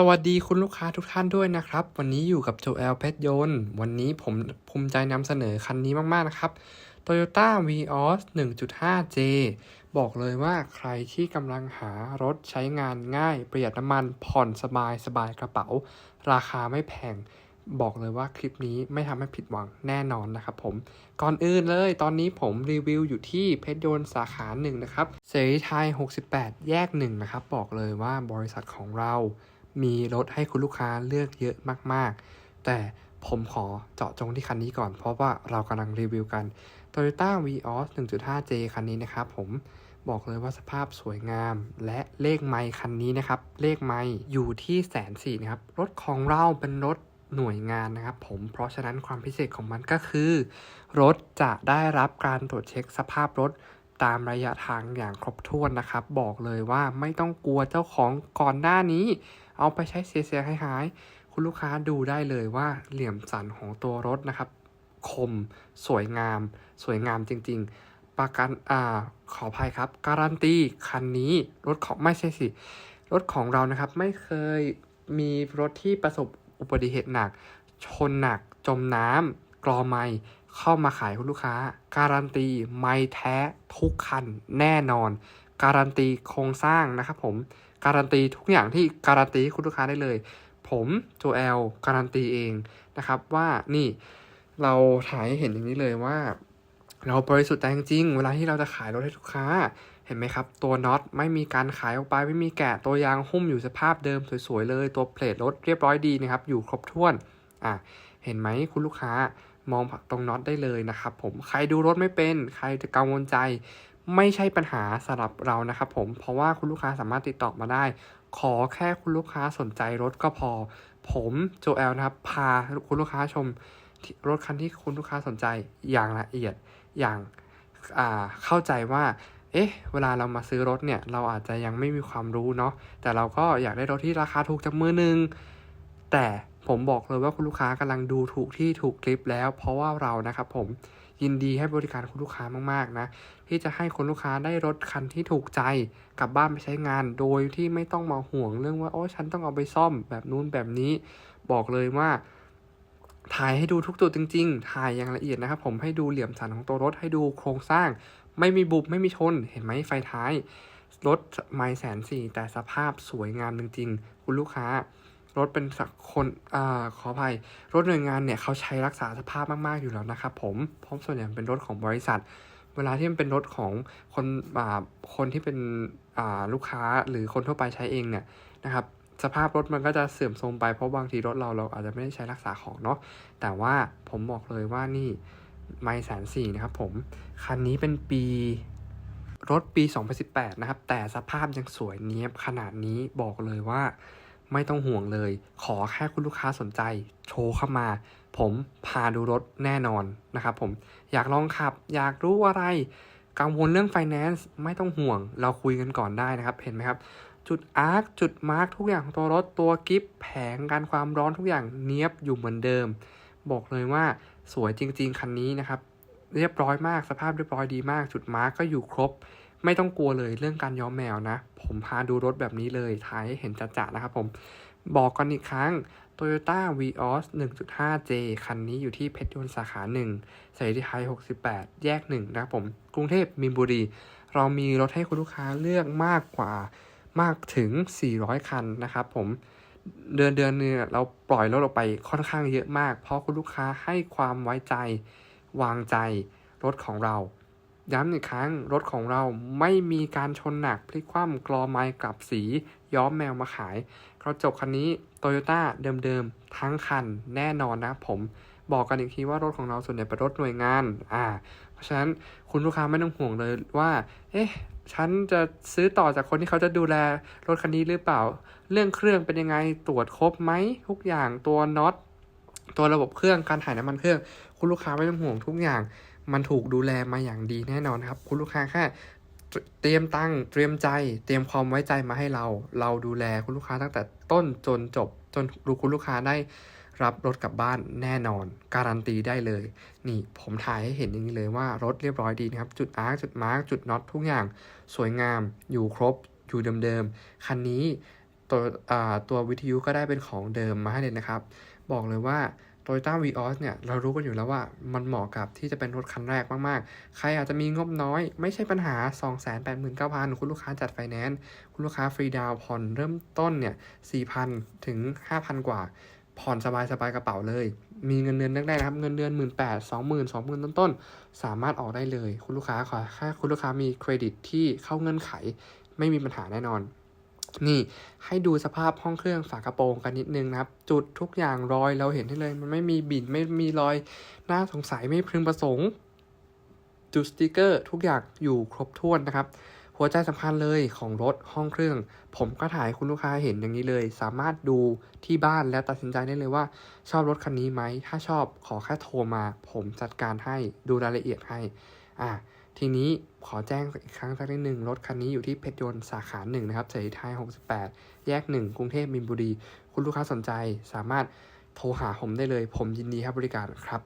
สวัสดีคุณลูกค้าทุกท่านด้วยนะครับ วันนี้อยู่กับโจเอลเพชรยนต์ วันนี้ผมภูมิใจนำเสนอคันนี้มาก ๆ นะครับ Toyota Vios 1.5J บอกเลยว่าใครที่กำลังหารถใช้งานง่าย ประหยัดน้ำมันผ่อนสบายสบายกระเป๋า ราคาไม่แพงบอกเลยว่าคลิปนี้ไม่ทำให้ผิดหวังแน่นอนนะครับผม ก่อนอื่นเลย ตอนนี้ผมรีวิวอยู่ที่เพชรยนต์สาขาหนึ่งนะครับเสรีไทย 68 แยกหนึ่งนะครับ บอกเลยว่าบริษัทของเรา มีรถให้คุณลูกค้าเลือกเยอะมากๆ แต่ผมขอเจาะจงที่คันนี้ก่อน เพราะว่าเรากำลังรีวิวกัน Toyota Vios 1.5J คันนี้นะครับผมบอกเลยว่าสภาพสวยงาม และเลขไมค์คันนี้นะครับ เลขไมค์อยู่ที่แสนสี่นะครับ รถของเราเป็นรถหน่วยงานนะครับผม เพราะฉะนั้นความพิเศษของมันก็คือ รถจะได้รับการตรวจเช็คสภาพรถ ตามระยะทางอย่างครบถ้วนนะครับ บอกเลยว่าไม่ต้องกลัวเจ้าของก่อนหน้านี้ เอาไปใช้เสียๆหายๆคุณลูกค้าดูได้เลยว่าเหลี่ยมสันของตัวรถนะครับ คม สวยงาม สวยงามจริง ๆ ประกันอ่าขออภัยครับ การันตีคันนี้รถของไม่ใช่สิ รถของเรานะครับไม่เคยมีรถที่ประสบอุบัติเหตุหนัก ชนหนัก จมน้ำกรอไม เข้ามาขายคุณลูกค้า การันตีไม่แท้ทุกคันแน่นอน การันตีโครงสร้างนะครับผมการันตีทุกอย่างที่การันตีให้คุณลูกค้าได้เลย ผมโจเอลการันตีเองนะครับว่านี่เราถ่ายให้เห็นอย่างนี้เลยว่า เราบริสุทธิ์ใจจริง เวลาที่เราจะขายรถให้ลูกค้าเห็นไหมครับ ตัวน็อตไม่มีการขายออกไปไม่มีแกะตัวยางหุ้มอยู่สภาพเดิมสวยๆเลย ตัวเพลทรถเรียบร้อยดีนะครับ อยู่ครบถ้วนอะเห็นไหมคุณลูกค้า มองตรงน็อตได้เลยนะครับผมใครดูรถไม่เป็น ใครจะกังวลใจ ไม่ใช่ปัญหาสำหรับเรานะครับผมเพราะว่าคุณลูกค้าสามารถติดต่อมาได้ ขอแค่คุณลูกค้าสนใจรถก็พอ ผมโจเอลนะครับพาคุณลูกค้าชมรถคันที่คุณลูกค้าสนใจอย่างละเอียดอย่างเข้าใจว่าเอ๊ะ เวลาเรามาซื้อรถเนี่ย เราอาจจะยังไม่มีความรู้เนาะ แต่เราก็อยากได้รถที่ราคาถูกจากมือหนึ่ง แต่ ผมบอกเลยว่าคุณลูกค้ากำลังดูถูกที่ถูกคลิปแล้ว เพราะว่าเรานะครับผมยินดีให้บริการคุณลูกค้ามากๆนะที่จะให้คุณลูกค้าได้รถคันที่ถูกใจกลับบ้านไปใช้งาน โดยที่ไม่ต้องมาห่วงเรื่องว่าโอ้ฉันต้องเอาไปซ่อมแบบนู้นแบบนี้ บอกเลยว่าถ่ายให้ดูทุกจุดจริง ๆ ถ่ายอย่างละเอียดนะครับผมให้ดูเหลี่ยมสันของตัวรถให้ดูโครงสร้าง ไม่มีบุบไม่มีชน เห็นไหมไฟท้าย รถไม่แสนสี่แต่สภาพสวยงามจริง ๆ คุณลูกค้า รถเป็นสักคนอ่าขออภัย รถหน่วยงานเนี่ยเขาใช้รักษาสภาพมากๆอยู่แล้วนะครับผมเพราะส่วนใหญ่เป็นรถของบริษัท เวลาที่มันเป็นรถของคนอ่าคนที่เป็นอ่าลูกค้าหรือคนทั่วไปใช้เองเนี่ยนะครับสภาพรถมันก็จะเสื่อมโทรมไปเพราะบางทีรถเราเราอาจจะไม่ได้ใช้รักษาของเนาะแต่ว่าผมบอกเลยว่านี่ไม่แสนสี่นะครับผม คันนี้เป็นปีรถปี 2018 นะครับ แต่สภาพยังสวยเนี้ยบขนาดนี้บอกเลยว่า ไม่ต้องห่วงเลย ขอแค่คุณลูกค้าสนใจ โชว์เข้ามา ผมพาดูรถแน่นอนนะครับผมอยากลองขับ อยากรู้อะไร กังวลเรื่อง Finance ไม่ต้องห่วง เราคุยกันก่อนได้นะครับ เห็นไหมครับ จุดอาร์คจุดมาร์คทุกอย่างของตัวรถตัวกิฟแผงการความร้อนทุกอย่างเนี้ยบอยู่เหมือนเดิม บอกเลยว่าสวยจริง ๆ คันนี้นะครับ เรียบร้อยมากสภาพเรียบร้อยดีมาก จุดมาร์กก็อยู่ครบ ไม่ต้องกลัวเลยเรื่องการย้อมแมวนะ ผมพาดูรถแบบนี้เลยถ่ายให้เห็นจัดๆนะครับผม บอกกันอีกครั้ง Toyota Vios 1.5J คันนี้อยู่ที่เพชรยนต์สาขา1สายที่ไทย 68 แยก 1 นะครับผม กรุงเทพมีนบุรี เรามีรถให้คุณลูกค้าเลือกมากกว่ามากถึง 400 คันนะครับผมเดือนเดือนนึงเราปล่อยรถออกไปค่อนข้างเยอะมาก เพราะคุณลูกค้าให้ความไว้ใจ วางใจรถของเรา ย้ำอีกครั้งรถของเราไม่มีการชนหนักพลิกคว่ำกรอไม้กลับสีย้อมแมวมาขาย กระจกคันนี้โตโยต้าเดิมๆ ทั้งคันแน่นอนนะผมบอกกันอีกทีว่ารถของเราส่วนใหญ่เป็นรถหน่วยงาน อ่า เพราะฉะนั้นคุณลูกค้าไม่ต้องห่วงเลยว่า เอ๊ะ ฉันจะซื้อต่อจากคนที่เขาจะดูแลรถคันนี้หรือเปล่า เรื่องเครื่องเป็นยังไง ตรวจครบไหมทุกอย่างตัวน็อต ตัวระบบเครื่อง การถ่ายน้ำมันเครื่อง คุณลูกค้าไม่ต้องห่วงทุกอย่าง มันถูกดูแลมาอย่างดีแน่นอนครับ คุณลูกค้าแค่เตรียมตั้งเตรียมใจ เตรียมความไว้ใจมาให้เรา เราดูแลคุณลูกค้าตั้งแต่ต้นจนจบ จนรู้คุณลูกค้าได้รับรถกลับบ้านแน่นอน การันตีได้เลย นี่ผมถ่ายให้เห็นอย่างนี้เลยว่ารถเรียบร้อยดีนะครับ จุดอาร์คจุดมาร์กจุดน็อตทุกอย่าง สวยงาม อยู่ครบ อยู่เดิมๆ คันนี้ตัวอ่าตัววิทยุก็ได้เป็นของเดิมมาให้เลยนะครับ บอกเลยว่า Toyota Vios เนี่ยเรารู้กันอยู่แล้วว่ามันเหมาะกับที่จะเป็นรถคันแรกมากๆ ใครอาจจะมีงบน้อยไม่ใช่ปัญหา 289,000 คุณลูกค้าจัดไฟแนนซ์คุณลูกค้าฟรีดาวน์ผ่อนเริ่มต้นเนี่ย 4,000 ถึง 5,000 กว่า ผ่อนสบายๆกระเป๋าเลย มีเงินเดือนแรกๆนะครับ เงินเดือน 1 8 0 0 0 20,000 20,000 ต้นๆ สามารถออกได้เลย คุณลูกค้าขอแค่คุณลูกค้ามีเครดิตที่เข้าเงื่อนไขไม่มีปัญหาแน่นอน นี่ให้ดูสภาพห้องเครื่องฝากระโปรงกันนิดนึงนะครับ จุดทุกอย่างรอยเราเห็นได้เลย มันไม่มีบิดไม่มีรอยน่าสงสัยไม่พึงประสงค์ จุดสติกเกอร์ทุกอย่างอยู่ครบถ้วนนะครับ หัวใจสำคัญเลยของรถห้องเครื่อง ผมก็ถ่ายคุณลูกค้าเห็นอย่างนี้เลย สามารถดูที่บ้านแล้วตัดสินใจได้เลยว่า ชอบรถคันนี้ไหมถ้าชอบขอแค่โทรมา ผมจัดการให้ดูรายละเอียดให้อะ ทีนี้ขอแจ้งอีกครั้งสักนิดหนึ่งรถคันนี้อยู่ที่เพชรยนต์สาขาหนึ่งนะครับเสรีไทย 68 แยกหนึ่งกรุงเทพมินบุรี คุณลูกค้าสนใจสามารถโทรหาผมได้เลย ผมยินดีให้บริการครับ